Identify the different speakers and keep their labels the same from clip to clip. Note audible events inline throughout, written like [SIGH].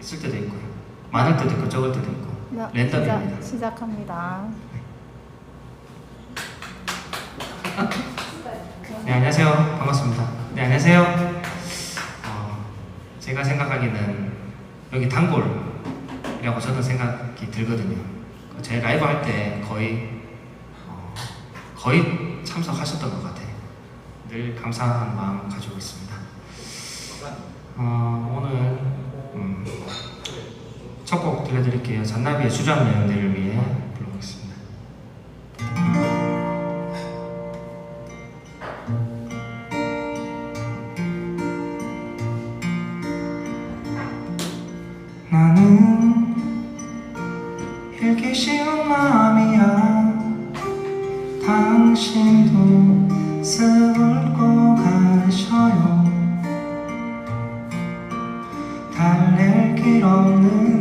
Speaker 1: 있을 때도 있고요. 많을 때도 있고 적을 때도 있고
Speaker 2: 네,
Speaker 1: 랜덤입니다.
Speaker 2: 시작, 시작 합니다.
Speaker 1: 네 안녕하세요 반갑습니다. 네 안녕하세요. 어, 제가 생각하기는 여기 단골이라고 저는 생각이 들거든요. 제 라이브 할 때 거의 어, 거의 참석하셨던 것 같아요. 늘 감사한 마음 가지고 있습니다. 어, 오늘 음, 첫 곡 들려드릴게요. 잔나비의 주저앉는 연대를 위해 불러보겠습니다. 나는 읽기 쉬운 마음이야 당신도 쓰고 가셔요 달랠 길 없는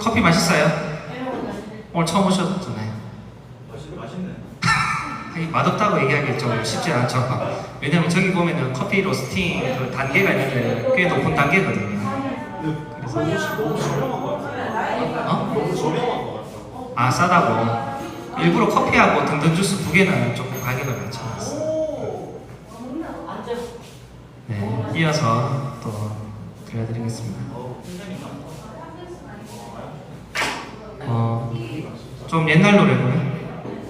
Speaker 1: 커피 맛있어요? 오늘 처음 오셨잖아요.
Speaker 2: 맛있네. [LAUGHS]
Speaker 1: 하긴 맛없다고 얘기하기 좀 쉽지 않죠. 왜냐면 저기 보면은 커피 로스팅 그 단계가 있는데 꽤 높은 단계거든요.
Speaker 2: 너무 너무 저렴한 것 같아.
Speaker 1: 어?
Speaker 2: 너무 저렴한 것 같다고.
Speaker 1: 아 싸다고. 일부러 커피하고 등등 주스 두 개는 조금 가격을 낮춰놨어.
Speaker 2: 오.
Speaker 1: 네, 이어서 또 들려드리겠습니다.
Speaker 2: 어, 굉장히 많다.
Speaker 1: 어, 좀 옛날 노래고요.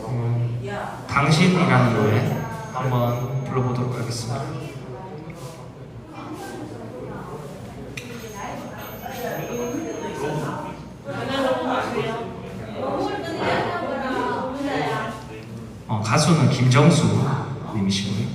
Speaker 1: 음, 당신이라는 노래 한번 불러보도록 하겠습니다. 어, 가수는 김정수 님이시고요.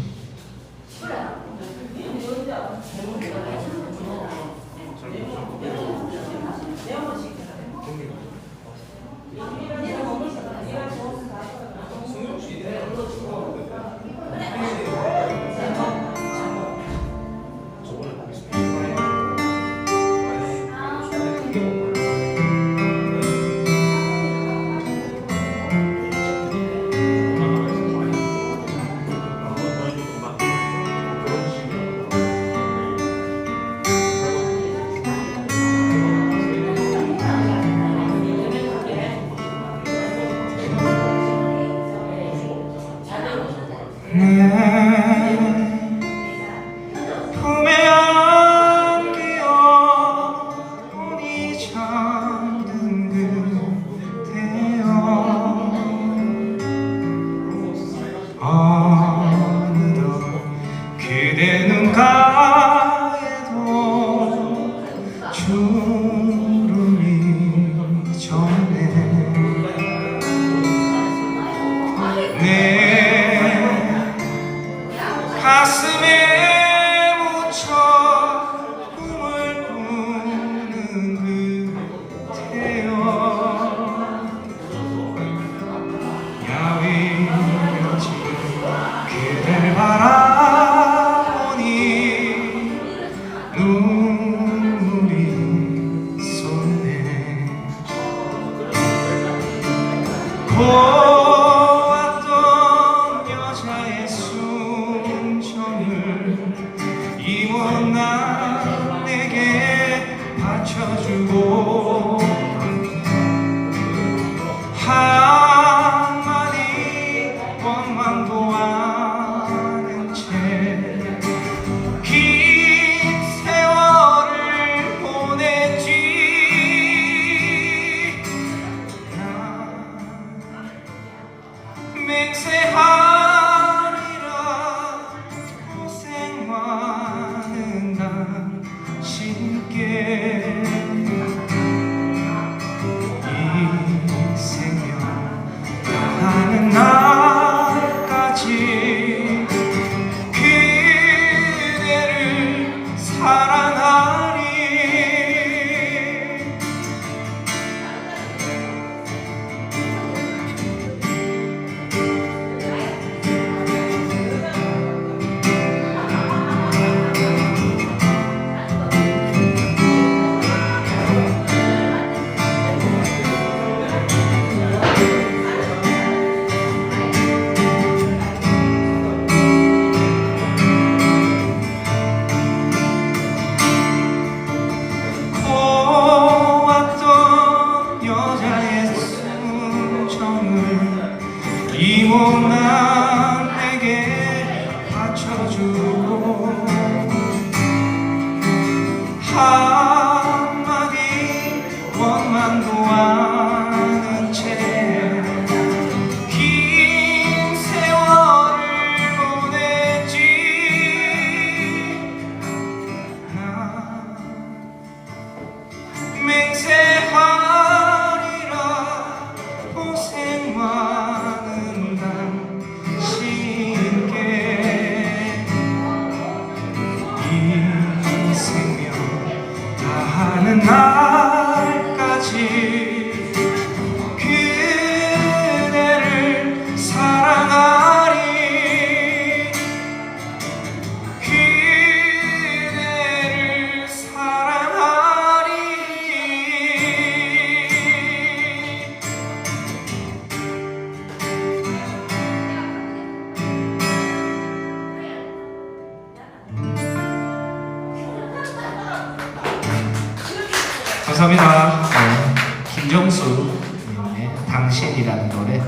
Speaker 1: 감사합니다. 네, 김정수님의 당신이라는 노래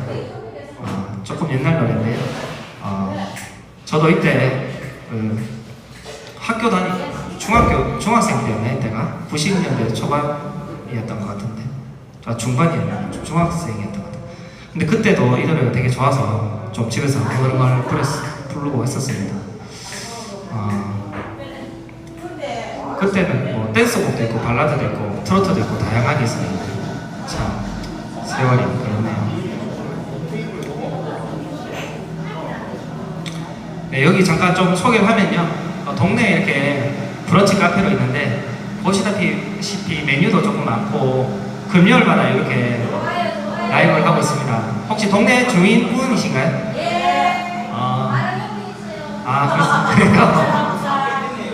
Speaker 1: 어, 조금 옛날 노래인데요. 어, 저도 이때 그 학교 다니 중학교 중학생 때였네 때가 90년대 초반이었던 것 같은데 아, 중반이었나 중학생이었던 것 같아요. 근데 그때도 이 노래가 되게 좋아서 좀 집에서 부르- 부르고 했었습니다. 어, 그때는 뭐 댄스곡도 있고 발라드도 있고 트로트도 있고 다양하게 있었는데 참 세월이 그렇네요. 네, 여기 잠깐 좀 소개를 하면요. 어, 동네에 이렇게 브런치 카페로 있는데 보시다시피 메뉴도 조금 많고 금요일마다 이렇게 라이브를 하고 있습니다. 혹시 동네 주인분이신가요?
Speaker 3: 예.
Speaker 1: 아, 아 그래요?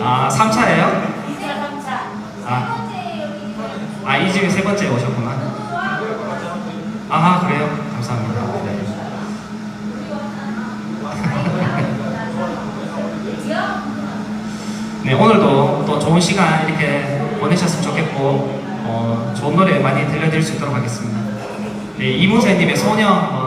Speaker 1: [LAUGHS] 아 3차예요? 집에 세 번째 오셨구나. 아, 그래요? 감사합니다. 네. [LAUGHS] 네, 오늘도 또 좋은 시간 이렇게 보내셨으면 좋겠고, 어, 좋은 노래 많이 들려드릴 수 있도록 하겠습니다. 네, 이문세님의 소녀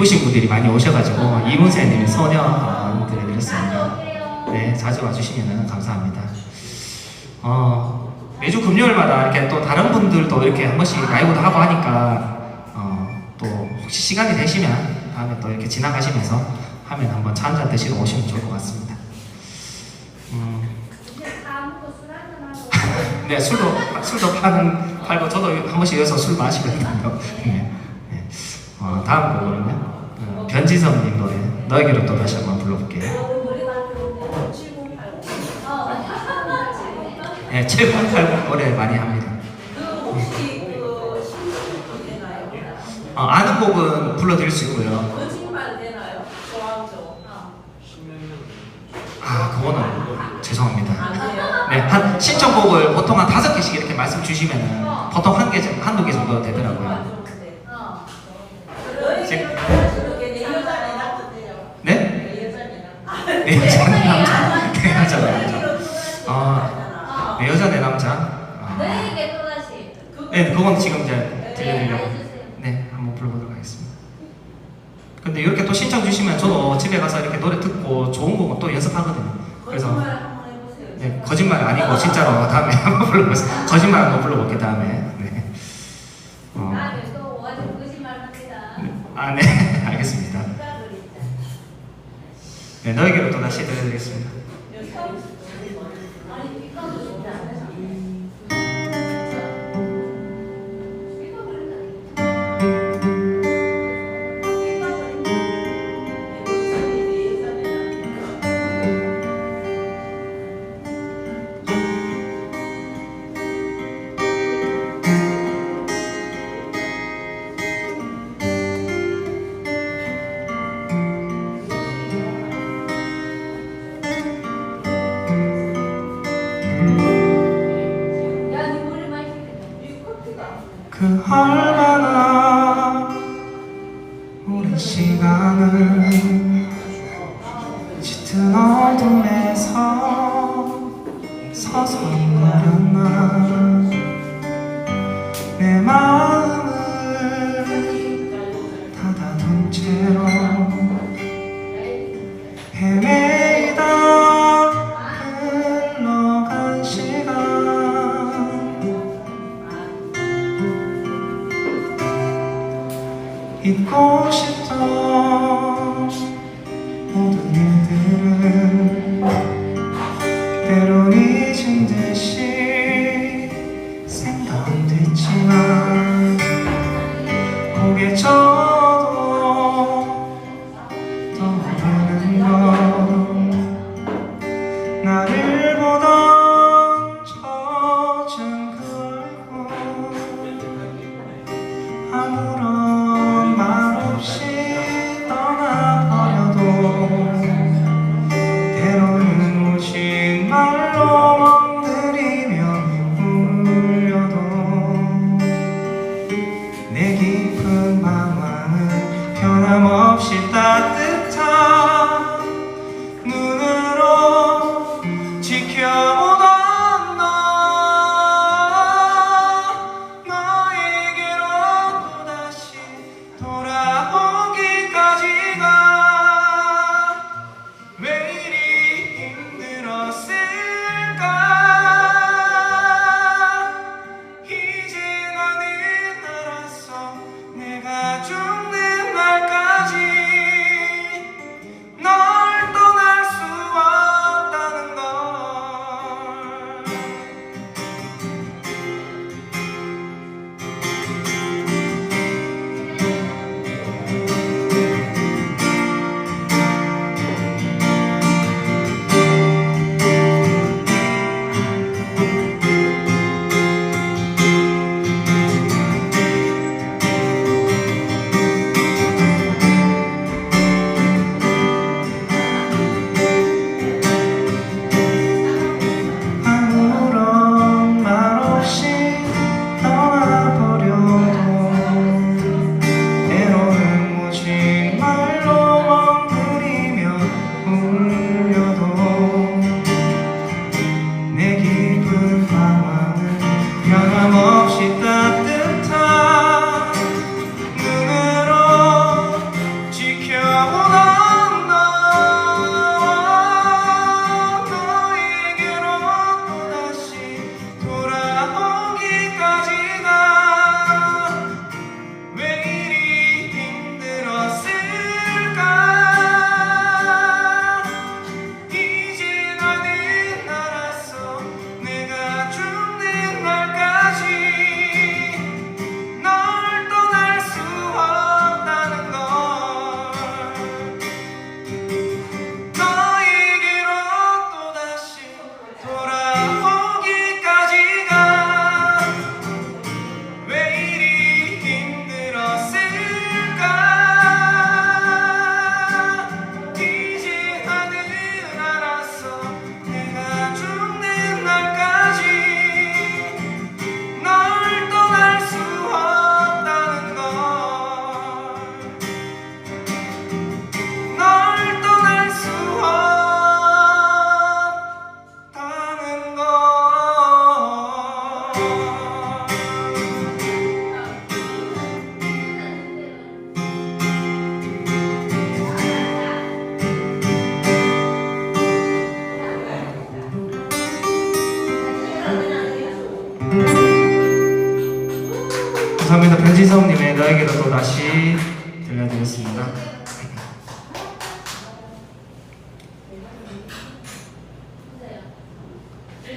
Speaker 1: 예쁘신 분들이 많이 오셔가지고 이문세님이 소년 들려드렸습니다. 네, 자주 와주시면 감사합니다. 어, 매주 금요일마다 이렇게 또 다른 분들도 이렇게 한 번씩 라이브도 하고 하니까 어, 또 혹시 시간이 되시면 다음에 또 이렇게 지나가시면서 하면 한번 차 한잔 드시러 오시면 좋을 것 같습니다. 음, [LAUGHS] 네, 술도 술도 파는 팔고 저도 한 번씩 여기서 술 마시거든요. [LAUGHS] 네. 네. 어, 다음 곡은요. 어, 변지성님 노래 너에게로 또 다시 한번 불러볼게요. 네, 7080 노래 많이 합니다. 어, 아는 곡은 불러드릴 수 있고요. 아, 그거는 죄송합니다. 네, 한 신청곡을 보통 한 다섯 개씩 이렇게 말씀 주시면은 보통 한 개, 정- 한두 개 정도 되더라고요. 네, 그건 지금 이제 들려드리려고. 네, 한번 불러보도록 하겠습니다. 근데 이렇게 또 신청 주시면 저도 집에 가서 이렇게 노래 듣고 좋은 곡은 또 연습하거든요. 그래서 네, 거짓말 아니고 진짜로 다음에 [LAUGHS] 한번 불러보세요. 거짓말 한번 불러볼게요 다음에. 네. 어,
Speaker 4: 어제 거짓말합니다.
Speaker 1: 아, 네, [LAUGHS] 알겠습니다. 네, 너에게로 또 다시 들려드리겠습니다. 시간을 짙은 어둠에서 서성거렸나 내 마음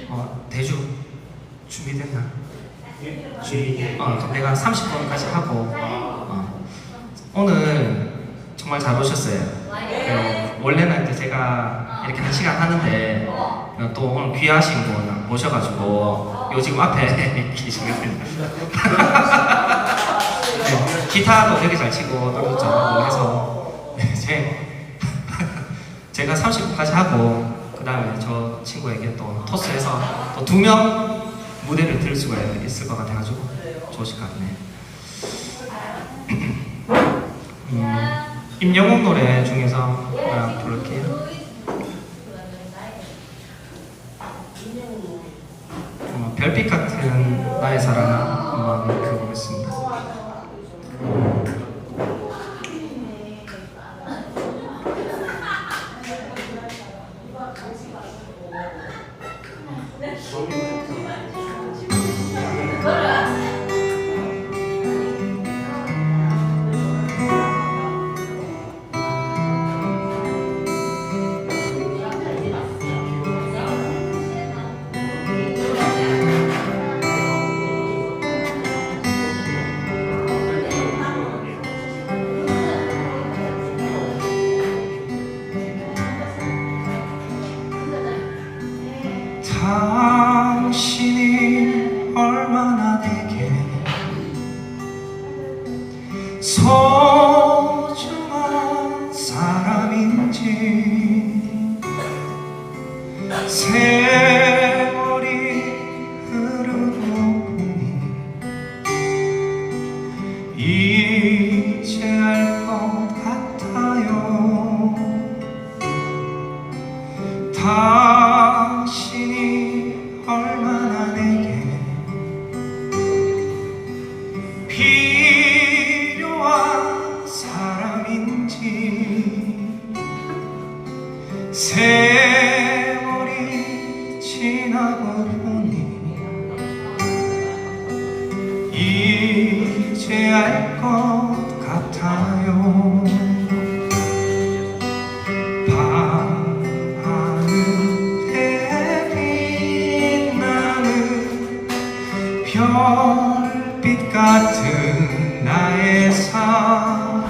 Speaker 1: 어, 대주 준비됐나? 준비. 어, 그럼 내가 30분까지 하고 어, 오늘 정말 잘 오셨어요. 그, 원래는 이제 제가 이렇게 한 시간 하는데 어, 또 오늘 귀하신 분 모셔가지고 요 지금 앞에 [LAUGHS] 계시거든요. 네, 기타도 되게 잘 치고 노래도 잘하고 해서 네, 제, [LAUGHS] 제가 30분까지 하고 그 다음에 저 친구에게 또 토스해서 또 두 명 무대를 들을 수가 있을 것 같아가지고 같네요. 음, 임영웅 노래 중에서 하나 부를게요. 어, 별빛 같은 나의 사랑 한번 들어보겠습니다. 세 같은 나의 사랑아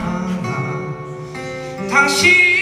Speaker 1: 당신